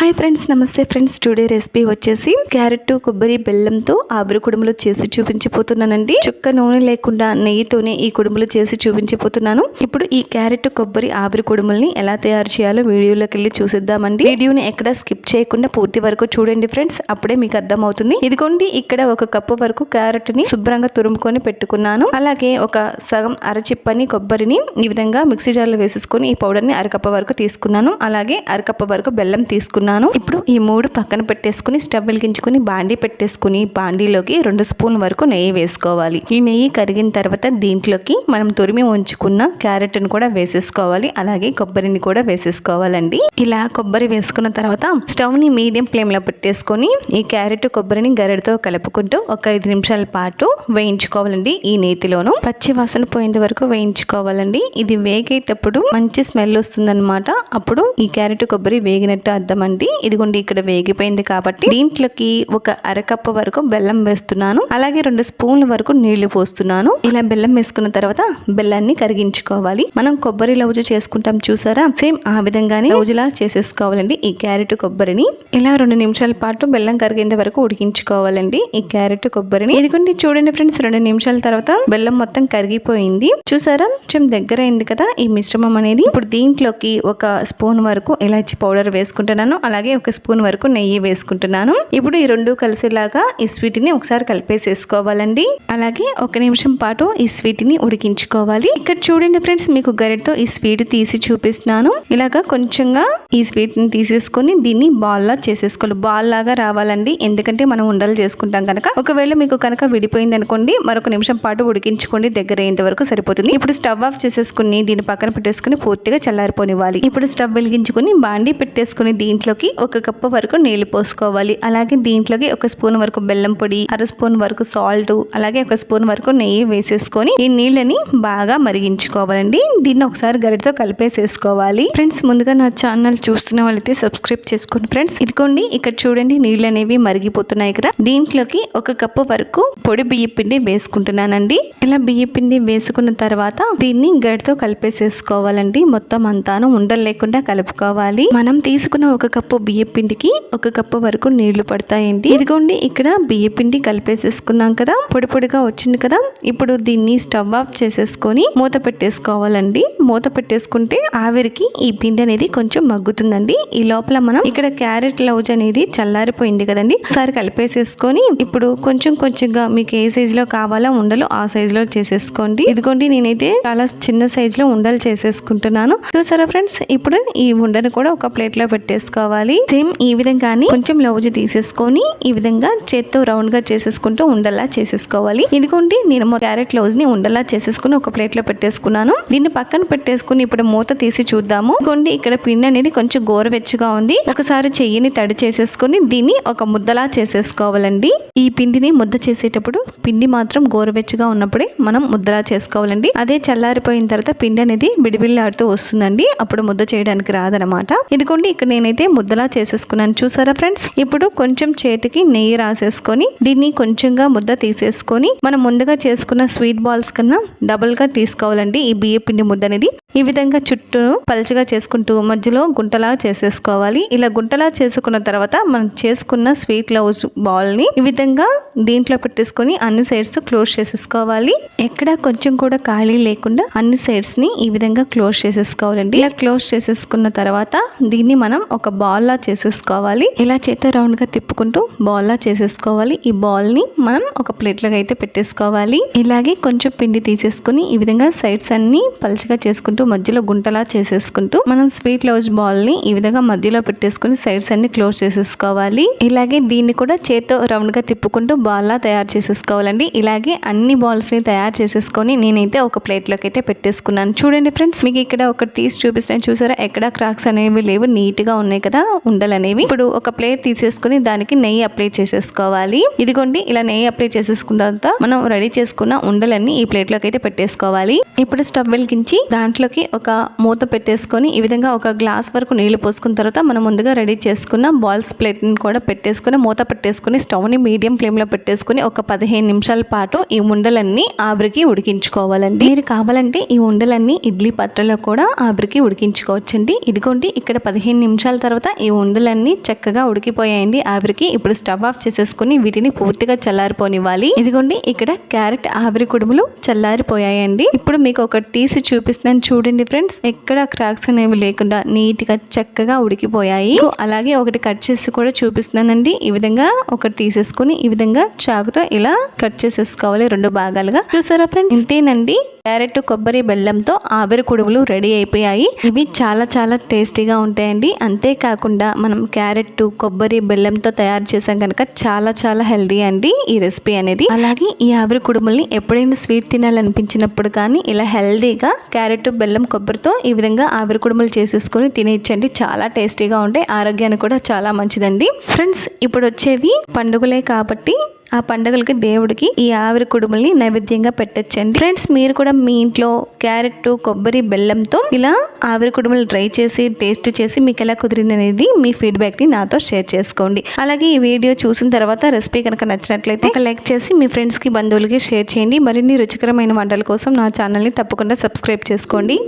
Hi friends నమస్తే friends. Today recipe వచ్చేసి carrot కొబ్బరి బెల్లంతో ఆవిరి కుడుములు చేసి చూపించిపోతున్నానండి. చుక్క నూనె లేకుండా నెయ్యితోనే ఈ కుడుములు చేసి చూపించిపోతున్నాను. ఇప్పుడు ఈ క్యారెట్ కొబ్బరి ఆవిరి కుడుముల్ని ఎలా తయారు చేయాలో వీడియోలోకి వెళ్ళి చూసిద్దామండి. వీడియోని ఎక్కడ స్కిప్ చేయకుండా పూర్తి వరకు చూడండి ఫ్రెండ్స్. అప్పుడే మీకు అర్థమవుతుంది. ఇదిగోండి ఇక్కడ ఒక కప్పు వరకు క్యారెట్ని శుభ్రంగా తురుముకొని పెట్టుకున్నాను. అలాగే ఒక సగం అరచిప్పని కొబ్బరిని ఈ విధంగా మిక్సీ జార్లో వేసేసుకొని ఈ పౌడర్ని అరకప్ప వరకు తీసుకున్నాను. అలాగే అరకప్ప వరకు బెల్లం తీసుకున్నాను. ఇప్పుడు ఈ మూడు పక్కన పెట్టేసుకుని స్టవ్ వెలిగించుకుని బాండీ పెట్టేసుకుని బాండీలోకి రెండు స్పూన్ వరకు నెయ్యి వేసుకోవాలి. ఈ నెయ్యి కరిగిన తర్వాత దీంట్లోకి మనం తురిమి ఉంచుకున్న క్యారెట్ని కూడా వేసేసుకోవాలి. అలాగే కొబ్బరిని కూడా వేసేసుకోవాలండి. ఇలా కొబ్బరి వేసుకున్న తర్వాత స్టవ్ని మీడియం ఫ్లేమ్లో పెట్టేసుకొని ఈ క్యారెట్ కొబ్బరిని గరిటతో కలుపుకుంటూ ఒక ఐదు నిమిషాల పాటు వేయించుకోవాలండి ఈ నేతిలోను. పచ్చి వాసన పోయేంత వరకు వేయించుకోవాలండి. ఇది వేగేటప్పుడు మంచి స్మెల్ వస్తుందన్నమాట. అప్పుడు ఈ క్యారెట్ కొబ్బరి వేగినట్టు అర్థం అండి ఇదిగోండి ఇక్కడ వేగిపోయింది కాబట్టి దీంట్లోకి ఒక అరకప్పు వరకు బెల్లం వేస్తున్నాను. అలాగే రెండు స్పూన్ల వరకు నీళ్ళు పోస్తున్నాను. ఇలా బెల్లం వేసుకున్న తర్వాత బెల్లాన్ని కరిగించుకోవాలి. మనం కొబ్బరి లౌజు చేసుకుంటాం చూసారా? సేమ్ ఆ విధంగానే లౌజులా చేసేసుకోవాలండి ఈ క్యారెట్ కొబ్బరిని. ఇలా రెండు నిమిషాల పాటు బెల్లం కరిగేంత వరకు ఉడికించుకోవాలండి ఈ క్యారెట్ కొబ్బరిని. ఇదిగోండి చూడండి ఫ్రెండ్స్ రెండు నిమిషాల తర్వాత బెల్లం మొత్తం కరిగిపోయింది. చూసారా? కొంచెం దగ్గర అయింది కదా ఈ మిశ్రమం అనేది. ఇప్పుడు దీంట్లోకి ఒక స్పూన్ వరకు ఇలాచి పౌడర్ వేసుకుంటున్నాను. అలాగే ఒక స్పూన్ వరకు నెయ్యి వేసుకుంటున్నాను. ఇప్పుడు ఈ రెండు కలిసేలాగా ఈ స్వీట్ని ఒకసారి కలిపేసేసుకోవాలండి. అలాగే ఒక నిమిషం పాటు ఈ స్వీట్ని ఉడికించుకోవాలి. ఇక్కడ చూడండి ఫ్రెండ్స్ మీకు గరిటతో ఈ స్వీట్ తీసి చూపిస్తున్నాను. ఇలాగా కొంచెంగా ఈ స్వీట్ని తీసేసుకొని దీన్ని బాల్ లా చేసేసుకోవాలి. బాల్ లాగా రావాలండి. ఎందుకంటే మనం ఉండలు చేసుకుంటాం కనుక. ఒకవేళ మీకు కనుక విడిపోయింది అనుకోండి మరొక నిమిషం పాటు ఉడికించుకోండి. దగ్గర అయ్యేంత వరకు సరిపోతుంది. ఇప్పుడు స్టవ్ ఆఫ్ చేసేసుకుని దీని పక్కన పెట్టేసుకుని పూర్తిగా చల్లారిపోనివ్వాలి. ఇప్పుడు స్టవ్ వెలిగించుకుని బాండి పెట్టేసుకుని దీంట్లోకి ఒక కప్పు వరకు నీళ్ళు పోసుకోవాలి. అలాగే దీంట్లోకి ఒక స్పూన్ వరకు బెల్లం పొడి అర స్పూన్ వరకు సాల్ట్ అలాగే ఒక స్పూన్ వరకు నెయ్యి వేసేసుకొని ఈ నీళ్ళని బాగా మరిగించుకోవాలండి. దీన్ని ఒకసారి గరిటతో కలిపేసేసుకోవాలి. ఫ్రెండ్స్ ముందుగా నా ఛానల్ చూస్తున్న వాళ్ళైతే సబ్స్క్రైబ్ చేసుకోండి ఫ్రెండ్స్ ఇదిగోండి ఇక్కడ చూడండి నీళ్ళు అనేవి మరిగిపోతున్నాయి కదా. దీంట్లోకి ఒక కప్పు వరకు పొడి బియ్య పిండి వేసుకుంటున్నానండి. ఇలా బియ్య పిండి వేసుకున్న తర్వాత దీన్ని గడితో కలిపేసేసుకోవాలండి. మొత్తం అంతాను ఉండలు లేకుండా కలుపుకోవాలి. మనం తీసుకున్న ఒక కప్పు బియ్య పిండికి ఒక కప్పు వరకు నీళ్ళు పడతాయండి. ఇదిగోండి ఇక్కడ బియ్య పిండి కలిపేసేసుకున్నాం కదా. పొడి పొడిగా వచ్చింది కదా. ఇప్పుడు దీన్ని స్టవ్ ఆఫ్ చేసేసుకొని మూత పెట్టేసుకోవాలండి. మూత పెట్టేసుకుంటే ఆవిరికి ఈ పిండి అనేది కొంచెం మగ్గుతుందండి. ఈ లోపల మనం ఇక్కడ క్యారెట్ లౌజ్ అనేది చల్లారిపోయింది కదండి. ఒకసారి కలిపేసేసుకొని ఇప్పుడు కొంచెం కొంచెంగా మీకు ఏ సైజ్లో కావాలో ఉండలు ఆ సైజ్లో చేసేసుకోండి. ఇదిగోండి నేనైతే చాలా చిన్న సైజ్లో ఉండలు చేసేసుకుంటున్నాను. చూసారా ఫ్రెండ్స్ ఇప్పుడు ఈ ఉండను కూడా ఒక ప్లేట్లో పెట్టేసుకోవాలి. సేమ్ ఈ విధంగానే కొంచెం లౌజ్ తీసేసుకొని ఈ విధంగా చేత్తో రౌండ్గా చేసేసుకుంటూ ఉండలా చేసేసుకోవాలి. ఇదిగోండి నేను క్యారెట్ లౌజ్ని ఉండలా చేసేసుకుని ఒక ప్లేట్లో పెట్టేసుకున్నాను. దీన్ని పక్కన పెట్టేసుకుని ఇప్పుడు మూత తీసి చూద్దాము. ఇదిగోండి ఇక్కడ పిండి అనేది కొంచెం గోరువెచ్చగా ఉంది. ఒకసారి చెయ్యిని తడి చేసేసుకొని దీన్ని ఒక ముద్దలా చేసేసుకోవాలండి. ఈ పిండిని ముద్ద చేసేటప్పుడు పిండి మాత్రం గోరువెచ్చగా ఉన్నప్పుడే మనం ముద్దలా చేసుకోవాలండి. అదే చల్లారిపోయిన తర్వాత పిండి అనేది బిడిబిల్లాడుతూ వస్తుందండి. అప్పుడు ముద్ద చేయడానికి రాదనమాట ఇదిగోండి ఇక్కడ నేనైతే ముద్దలా చేసేసుకున్నాను. చూసారా ఫ్రెండ్స్? ఇప్పుడు కొంచెం చేతికి నెయ్యి రాసేసుకొని దీన్ని కొంచెంగా ముద్ద తీసేసుకొని మనం ముందుగా చేసుకున్న స్వీట్ బాల్స్ కన్నా డబుల్గా తీసుకోవాలండి ఈ బియ్య పిండి ముద్ద అనేది ఈ విధంగా చుట్టూ పలుచగా చేసుకుంటూ మధ్యలో గుంటలా చేసేసుకోవాలి. ఇలా గుంటలా చేసుకున్న తర్వాత మనం చేసుకున్న స్వీట్ లవ్స్ బాల్ని ఈ విధంగా దీంట్లో పెట్టేసుకొని అన్ని సైడ్స్ క్లోజ్ చేసేసుకోవాలి. ఎక్కడ కొంచెం కూడా ఖాళీ లేకుండా అన్ని సైడ్స్ని ఈ విధంగా క్లోజ్ చేసేసుకోవాలండి. ఇలా క్లోజ్ చేసేసుకున్న తర్వాత దీన్ని మనం ఒక బాల్ లా చేసేసుకోవాలి. ఇలా చేత రౌండ్గా తిప్పుకుంటూ బాల్లా చేసేసుకోవాలి. ఈ బాల్ని మనం ఒక ప్లేట్లోకి అయితే పెట్టేసుకోవాలి. ఇలాగే కొంచెం పిండి తీసేసుకుని ఈ విధంగా సైడ్స్ అన్ని పలుచగా చేసుకుంటూ మధ్యలో గుంటలా చేసేసుకుంటూ మనం స్వీట్ లౌజ్ బాల్ని ఈ విధంగా మధ్యలో పెట్టేసుకుని సైడ్స్ అన్ని క్లోజ్ చేసేసుకోవాలి. ఇలాగే దీన్ని కూడా చేత్తో రౌండ్గా తిప్పుకుంటూ బాల్ లా తయారు చేసేసుకోవాలండి. ఇలాగే అన్ని బాల్స్ని తయారు చేసేసుకొని నేనైతే ఒక ప్లేట్లోకి అయితే పెట్టేసుకున్నాను. చూడండి ఫ్రెండ్స్ మీకు ఇక్కడ ఒకటి తీసి చూపిస్తాను. చూసారా? ఎక్కడ క్రాక్స్ అనేవి లేవు నీట్గా ఉన్నాయి కదా. ఉండలు అనేవి ఇప్పుడు ఒక ప్లేట్ తీసేసుకుని దానికి నెయ్యి అప్లై చేసేసుకోవాలి. ఇదిగోండి ఇలా నెయ్యి అప్లై చేసేసుకున్న తర్వాత మనం రెడీ చేసుకున్న ఉండలన్నీ ఈ ప్లేట్లోకి అయితే పెట్టేసుకోవాలి. ఇప్పుడు స్టవ్ వెలిగించి దాంట్లోకి ఒక మూత పెట్టేసుకొని ఈ విధంగా ఒక గ్లాస్ వరకు నీళ్ళు పోసుకున్న తర్వాత మనం ముందుగా రెడీ చేసుకున్న బాల్స్ ప్లేట్ని కూడా పెట్టేసుకొని మూత పెట్టేసుకొని స్టవ్ని మీడియం ఫ్లేమ్లో పెట్టేసుకొని ఒక పదిహేను నిమిషాల పాటు ఈ ఉండలన్నీ ఆవిరికి ఉడికించుకోవాలండి. మీరు కావాలంటే ఈ ఉండలన్నీ ఇడ్లీ పాత్రలో కూడా ఆవిరికి ఉడికించుకోవచ్చండి. ఇదిగోండి ఇక్కడ పదిహేను నిమిషాల తర్వాత ఈ ఉండలన్నీ చక్కగా ఉడికిపోయాయండి. ఆవిరికి ఇప్పుడు స్టవ్ ఆఫ్ చేసేసుకుని వీటిని పూర్తిగా చల్లారిపోనివ్వాలి. ఇదిగోండి ఇక్కడ క్యారెట్ ఆవిరి కుడుములు చల్లారిపోయాయండి. ఇప్పుడు మీకు ఒకటి తీసి చూపిస్తున్నాను చూడండి ఫ్రెండ్స్. ఎక్కడ క్రాక్స్ అనేవి లేకుండా నీట్గా చక్కగా ఉడికిపోయాయి. అలాగే ఒకటి కట్ చేసి కూడా చూపిస్తున్నానండి. ఈ విధంగా ఒకటి తీసేసుకుని ఈ విధంగా చాకుతో ఇలా కట్ చేసేసుకోవాలి రెండు భాగాలుగా. చూసారా ఫ్రెండ్స్? ఇంతేనండి. క్యారెట్ కొబ్బరి బెల్లంతో ఆవిరి కుడుములు రెడీ అయిపోయాయి. ఇవి చాలా చాలా టేస్టీగా ఉంటాయండి. అంతేకాకుండా మనం క్యారెట్ కొబ్బరి బెల్లంతో తయారు చేసాం కనుక చాలా చాలా హెల్దీ అండి ఈ రెసిపీ అనేది. అలాగే ఈ ఆవిరి కుడుముల్ని ఎప్పుడైనా స్వీట్ తినాలనిపించినప్పుడు కానీ ఇలా హెల్దీగా క్యారెట్ బెల్లం కొబ్బరితో ఈ విధంగా ఆవిరి కుడుములు చేసేసుకొని తినేయచ్చండి. చాలా టేస్టీగా ఉంటాయి. ఆరోగ్యానికి కూడా చాలా మంచిదండి. ఫ్రెండ్స్ ఇప్పుడు వచ్చేవి పండుగలే కాబట్టి ఆ పండుగలకి దేవుడికి ఈ ఆవిరి కుడుముల్ని నైవేద్యంగా పెట్టచ్చండి. ఫ్రెండ్స్ మీరు కూడా మీ ఇంట్లో క్యారెట్ కొబ్బరి బెల్లంతో ఇలా ఆవిరి కుడుములు ట్రై చేసి టేస్ట్ చేసి మీకు ఎలా కుదిరింది అనేది మీ ఫీడ్బ్యాక్ని నాతో షేర్ చేసుకోండి. అలాగే ఈ వీడియో చూసిన తర్వాత రెసిపీ కనుక నచ్చినట్లయితే ఒక లైక్ చేసి మీ ఫ్రెండ్స్కి బంధువులకి షేర్ చేయండి. మరిన్ని రుచికరమైన వంటల కోసం నా ఛానల్ని తప్పకుండా సబ్స్క్రైబ్ చేసుకోండి.